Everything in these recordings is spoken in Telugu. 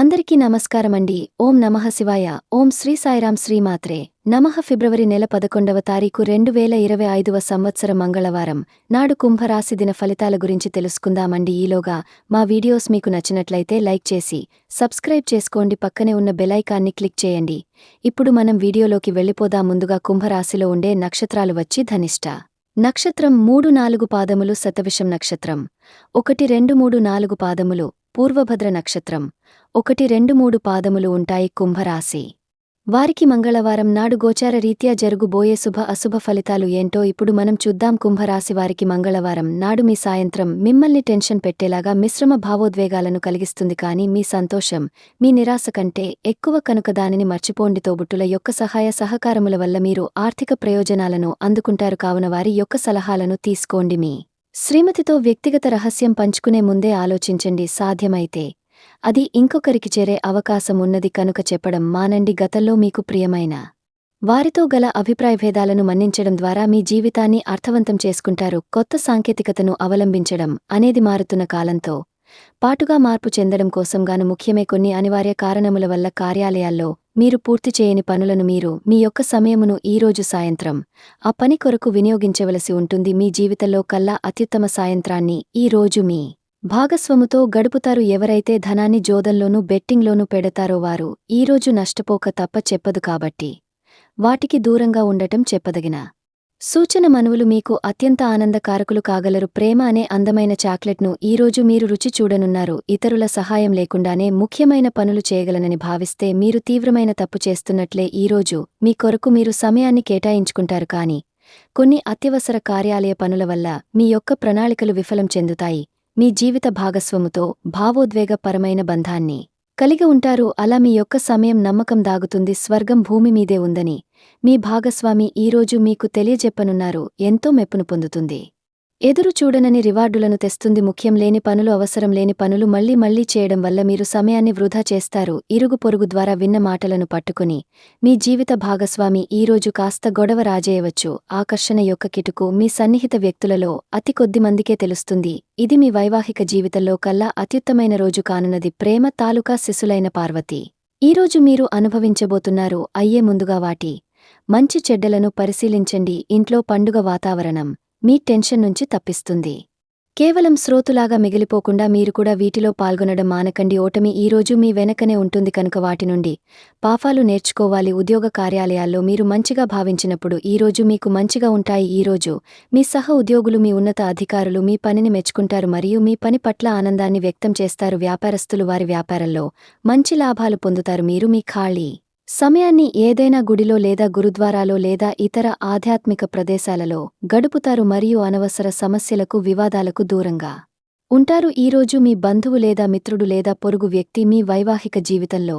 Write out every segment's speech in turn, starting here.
అందరికీ నమస్కారమండి. ఓం నమః శివాయ. ఓం శ్రీ సాయిరాం శ్రీమాత్రే నమః ఫిబ్రవరి నెల పదకొండవ తారీఖు రెండు వేల ఇరవై ఐదవ సంవత్సర మంగళవారం. నాడు కుంభరాశి దిన ఫలితాల గురించి తెలుసుకుందామండి. ఈలోగా మా వీడియోస్ మీకు నచ్చినట్లయితే లైక్ చేసి సబ్స్క్రైబ్ చేసుకోండి. పక్కనే ఉన్న బెలైకాన్ని క్లిక్ చేయండి. ఇప్పుడు మనం వీడియోలోకి వెళ్ళిపోదా. ముందుగా కుంభరాశిలో ఉండే నక్షత్రాలు వచ్చి ధనిష్ట. నక్షత్రం మూడు నాలుగు పాదములు శతవిషం నక్షత్రం. ఒకటి రెండు మూడు నాలుగు పాదములు. పూర్వభద్ర నక్షత్రం. ఒకటి రెండు మూడు పాదములు ఉంటాయి కుంభరాశి. వారికి మంగళవారం నాడు గోచార రీత్యా జరుగుబోయే శుభ అశుభ ఫలితాలు ఏంటో ఇప్పుడు మనం చూద్దాం. కుంభరాశి వారికి మంగళవారం నాడు మీ సాయంత్రం మిమ్మల్ని టెన్షన్ పెట్టేలాగా మిశ్రమ భావోద్వేగాలను కలిగిస్తుంది కానీ మీ సంతోషం మీ నిరాశ కంటే ఎక్కువ కనుక దానిని మర్చిపోండి. తోబుట్టుల యొక్క సహాయ సహకారముల వల్ల మీరు ఆర్థిక ప్రయోజనాలను అందుకుంటారు. కావున వారి యొక్క సలహాలను తీసుకోండి మీ శ్రీమతితో వ్యక్తిగత రహస్యం పంచుకునే ముందే ఆలోచించండి సాధ్యమైతే. అది ఇంకొకరికి చేరే అవకాశమున్నది కనుక చెప్పడం మానండి గతంలో మీకు ప్రియమైన. వారితో గల అభిప్రాయభేదాలను మన్నించడం ద్వారా మీ జీవితాన్ని అర్థవంతం చేసుకుంటారు కొత్త సాంకేతికతను అవలంబించడం అనేది మారుతున్న కాలంతో. పాటుగా మార్పు చెందడం కోసంగాను ముఖ్యమే కొన్ని అనివార్య కారణముల వల్ల కార్యాలయాల్లో మీరు పూర్తి చేయని పనులను మీరు మీ యొక్క సమయమును ఈరోజు సాయంత్రం ఆ పని కొరకు వినియోగించవలసి ఉంటుంది. మీ జీవితంలో కల్లా అత్యుత్తమ సాయంత్రాన్ని ఈ రోజు మీ భాగస్వముతో గడుపుతారు. ఎవరైతే ధనాన్ని జోదంలోనూ బెట్టింగ్లోనూ పెడతారో వారు ఈరోజు నష్టపోక తప్ప చెప్పదు కాబట్టి వాటికి దూరంగా ఉండటం చెప్పదగిన సూచన మనువులు మీకు అత్యంత ఆనందకారకులు కాగలరు. ప్రేమ అనే అందమైన చాక్లెట్ను ఈరోజు మీరు రుచి చూడనున్నారు. ఇతరుల సహాయం లేకుండానే ముఖ్యమైన పనులు చేయగలనని భావిస్తే మీరు తీవ్రమైన తప్పు చేస్తున్నట్లే ఈరోజు మీ కొరకు మీరు సమయాన్ని కేటాయించుకుంటారు కాని కొన్ని అత్యవసర కార్యాలయ పనుల వల్ల మీ యొక్క ప్రణాళికలు విఫలం చెందుతాయి. మీ జీవిత భాగస్వముతో భావోద్వేగపరమైన బంధాన్ని కలిగి ఉంటారు అలా మీ యొక్క సమయం నమ్మకం దాగుతుంది స్వర్గం భూమి మీదే ఉందని. మీ భాగస్వామి ఈరోజు మీకు తెలియజెప్పనున్నారు ఎంతో మెప్పును పొందుతుంది. ఎదురు చూడనని రివార్డులను తెస్తుంది ముఖ్యం లేని పనులు అవసరం లేని పనులు మళ్ళీ మళ్ళీ చేయడం వల్ల మీరు సమయాన్ని వృధా చేస్తారు. ఇరుగు పొరుగు ద్వారా విన్న మాటలను పట్టుకుని మీ జీవిత భాగస్వామి ఈరోజు కాస్త గొడవ రాజేయవచ్చు. ఆకర్షణ యొక్క కిటుకు మీ సన్నిహిత వ్యక్తులలో అతి కొద్ది మందికే తెలుస్తుంది. ఇది మీ వైవాహిక జీవితంలో కల్లా అత్యుత్తమైన రోజు కానున్నది. ప్రేమ తాలూకా శిశులైన పార్వతి. ఈరోజు మీరు అనుభవించబోతున్నారు. అయ్యే ముందుగా వాటి మంచి చెడ్డలను పరిశీలించండి. ఇంట్లో పండుగ వాతావరణం. మీ టెన్షన్ నుంచి తప్పిస్తుంది. కేవలం శ్రోతులాగా మిగిలిపోకుండా మీరు కూడా వీటిలో పాల్గొనడం మానకండి. ఓటమి ఈరోజు మీ వెనకనే ఉంటుంది కనుక వాటి నుండి పాఫాలు నేర్చుకోవాలి. ఉద్యోగ కార్యాలయాల్లో మీరు మంచిగా భావించినప్పుడు ఈరోజు మీకు మంచిగా ఉంటాయి. ఈరోజు మీ సహ ఉద్యోగులు మీ ఉన్నత అధికారులు మీ పనిని మెచ్చుకుంటారు మరియు మీ పని పట్ల ఆనందాన్ని వ్యక్తం చేస్తారు. వ్యాపారస్తులు వారి వ్యాపారంలో మంచి లాభాలు పొందుతారు. మీరు మీ ఖాళీ సమయాన్ని ఏదైనా గుడిలో లేదా గురుద్వారాలో లేదా ఇతర ఆధ్యాత్మిక ప్రదేశాలలో గడుపుతారు మరియు అనవసర సమస్యలకు వివాదాలకు దూరంగా ఉంటారు. ఈరోజు మీ బంధువు లేదా మిత్రుడు లేదా పొరుగు వ్యక్తి మీ వైవాహిక జీవితంలో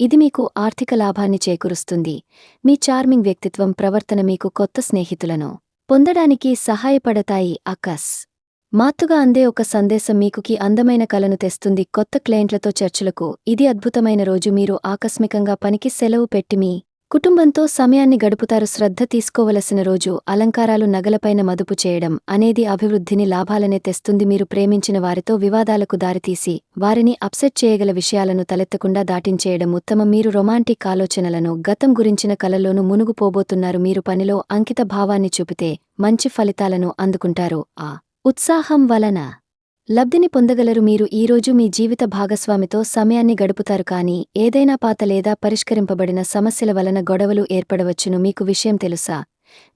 ఇది మీకు ఆర్థిక లాభాన్ని చేకూరుస్తుంది. మీ చార్మింగ్ వ్యక్తిత్వం ప్రవర్తన మీకు కొత్త స్నేహితులను పొందడానికి సహాయపడతాయి అకస్ మాతుగా అందే ఒక సందేశం మీకుకి అందమైన కలను తెస్తుంది కొత్త క్లయింట్లతో చర్చలకు. ఇది అద్భుతమైన రోజు. మీరు ఆకస్మికంగా పనికి సెలవు పెట్టి మీ కుటుంబంతో సమయాన్ని గడుపుతారు శ్రద్ధ తీసుకోవలసిన రోజు అలంకారాలు నగలపైన మదుపు చేయడం అనేది అభివృద్ధిని లాభాలనే తెస్తుంది మీరు ప్రేమించిన వారితో వివాదాలకు దారితీసి వారిని అప్సెట్ చేయగల విషయాలను తలెత్తకుండా దాటించేయడం ఉత్తమం. మీరు రొమాంటిక్ ఆలోచనలను గతం గురించిన కలలోనూ మునుగుపోబోతున్నారు. మీరు పనిలో అంకిత భావాన్ని చూపితే మంచి ఫలితాలను అందుకుంటారు. ఆ ఉత్సాహం వలన లబ్ధిని పొందగలరు మీరు ఈరోజు మీ జీవిత భాగస్వామితో సమయాన్ని గడుపుతారు కానీ ఏదైనా పాత లేదా పరిష్కరింపబడిన సమస్యల వలన గొడవలు ఏర్పడవచ్చును మీకు విషయం తెలుసా?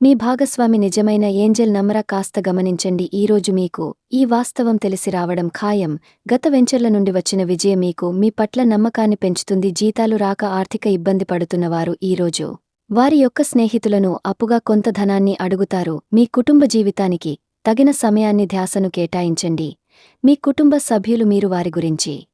మీ భాగస్వామి నిజమైన ఏంజెల్ నమ్ర కాస్త గమనించండి. ఈరోజు మీకు ఈ వాస్తవం తెలిసి రావడం ఖాయం. గత వెంచర్ల నుండి వచ్చిన విజయం మీకు మీ పట్ల నమ్మకాన్ని పెంచుతుంది. జీతాలు రాక ఆర్థిక ఇబ్బంది పడుతున్నవారు ఈరోజు వారి యొక్క స్నేహితులను అప్పుగా కొంత ధనాన్ని అడుగుతారు. మీ కుటుంబ జీవితానికి తగిన సమయాన్ని ధ్యాసను కేటాయించండి. మీ కుటుంబ సభ్యులు మీరు వారి గురించి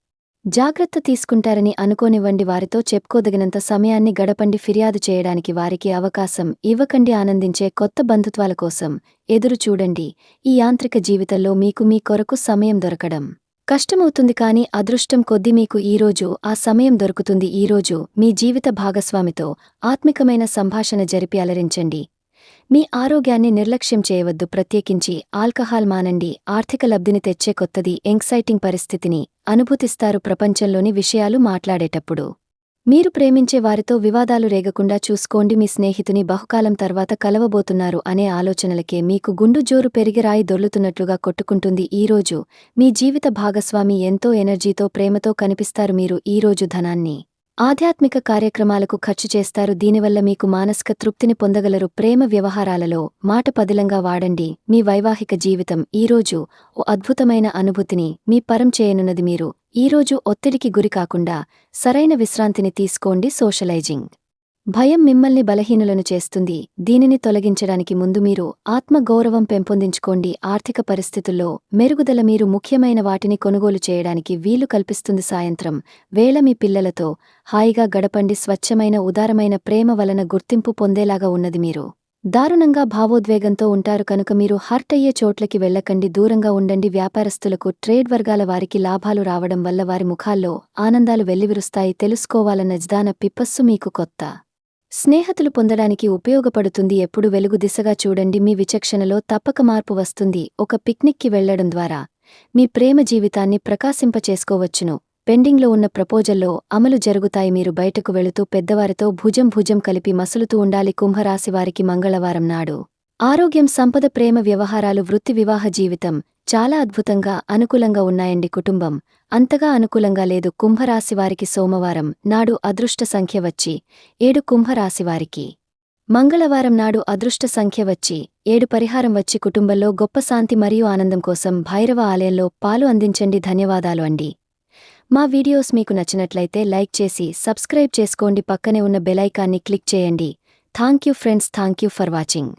జాగ్రత్త తీసుకుంటారని అనుకోనివ్వండి. వారితో చెప్పుకోదగినంత సమయాన్ని గడపండి. ఫిర్యాదు చేయడానికి వారికి అవకాశం ఇవ్వకండి. ఆనందించే కొత్త బంధుత్వాల కోసం ఎదురు చూడండి. ఈ యాంత్రిక జీవితంలో మీకు మీ కొరకు సమయం దొరకడం కష్టమవుతుంది కాని అదృష్టం కొద్ది మీకు ఈరోజు ఆ సమయం దొరుకుతుంది. ఈరోజు మీ జీవిత భాగస్వామితో ఆత్మికమైన సంభాషణ జరిపి అలరించండి. మీ ఆరోగ్యాన్ని నిర్లక్ష్యం చేయవద్దు. ప్రత్యేకించి ఆల్కహాల్ మానండి. ఆర్థిక లబ్ధిని తెచ్చే కొత్తది ఎంగ్సైటింగ్ పరిస్థితిని అనుభూతిస్తారు ప్రపంచంలోని విషయాలు మాట్లాడేటప్పుడు. మీరు ప్రేమించే వారితో వివాదాలు రేగకుండా చూసుకోండి. మీ స్నేహితుని బహుకాలం తర్వాత కలవబోతున్నారు అనే ఆలోచనలకే మీకు గుండు జోరు పెరిగి రాయి దొర్లుతున్నట్లుగా కొట్టుకుంటుంది. ఈరోజు మీ జీవిత భాగస్వామి ఎంతో ఎనర్జీతో ప్రేమతో కనిపిస్తారు మీరు. ఈరోజు ధనాన్ని ఆధ్యాత్మిక కార్యక్రమాలకు ఖర్చు చేస్తారు. దీనివల్ల మీకు మానసిక తృప్తిని పొందగలరు. ప్రేమ వ్యవహారాలలో మాట పదిలంగా వాడండి. మీ వైవాహిక జీవితం ఈరోజు ఓ అద్భుతమైన అనుభూతిని మీ పరం చేయనున్నది మీరు. ఈరోజు ఒత్తిడికి గురికాకుండా సరైన విశ్రాంతిని తీసుకోండి. సోషలైజింగ్. భయం మిమ్మల్ని బలహీనులను చేస్తుంది. దీనిని తొలగించడానికి ముందు మీరు ఆత్మగౌరవం పెంపొందించుకోండి. ఆర్థిక పరిస్థితుల్లో మెరుగుదల మీరు ముఖ్యమైన వాటిని కొనుగోలు చేయడానికి వీలు కల్పిస్తుంది సాయంత్రం. వేళ మీ పిల్లలతో హాయిగా గడపండి. స్వచ్ఛమైన ఉదారమైన ప్రేమ వలన గుర్తింపు పొందేలాగా ఉన్నది మీరు. దారుణంగా భావోద్వేగంతో ఉంటారు కనుక మీరు హర్ట్ అయ్యే చోట్లకి వెళ్ళకండి దూరంగా ఉండండి. వ్యాపారస్తులకు ట్రేడ్ వర్గాల వారికి లాభాలు రావడం వల్ల వారి ముఖాల్లో ఆనందాలు వెల్లివిరుస్తాయి. తెలుసుకోవాలన్న జ్దాన పిప్పస్సు మీకు కొత్త స్నేహతులు పొందడానికి ఉపయోగపడుతుంది ఎప్పుడు వెలుగు దిశగా చూడండి. మీ విచక్షణలో తప్పక మార్పు వస్తుంది. ఒక పిక్నిక్కి వెళ్ళడం ద్వారా మీ ప్రేమ జీవితాన్ని ప్రకాశింపచేసుకోవచ్చును. పెండింగ్లో ఉన్న ప్రపోజల్లో అమలు జరుగుతాయి. మీరు బయటకు వెళుతూ పెద్దవారితో భుజం భుజం కలిపి మసులుతూ ఉండాలి. కుంభరాశివారికి మంగళవారం నాడు. ఆరోగ్యం సంపద ప్రేమ వ్యవహారాలు వృత్తి వివాహ జీవితం చాలా అద్భుతంగా అనుకూలంగా ఉన్నాయండి కుటుంబం. అంతగా అనుకూలంగా లేదు కుంభరాశివారికి సోమవారం నాడు అదృష్ట సంఖ్య వచ్చి ఏడు కుంభరాశివారికి మంగళవారం నాడు అదృష్ట సంఖ్య వచ్చి ఏడు పరిహారం వచ్చి కుటుంబంలో గొప్ప శాంతి మరియు ఆనందం కోసం భైరవ ఆలయంలో పాలు అందించండి ధన్యవాదాలు అండి. మా వీడియోస్ మీకు నచ్చినట్లయితే లైక్ చేసి సబ్స్క్రైబ్ చేసుకోండి పక్కనే ఉన్న బెలైకాన్ని క్లిక్ చేయండి. Thank you friends thank you for watching.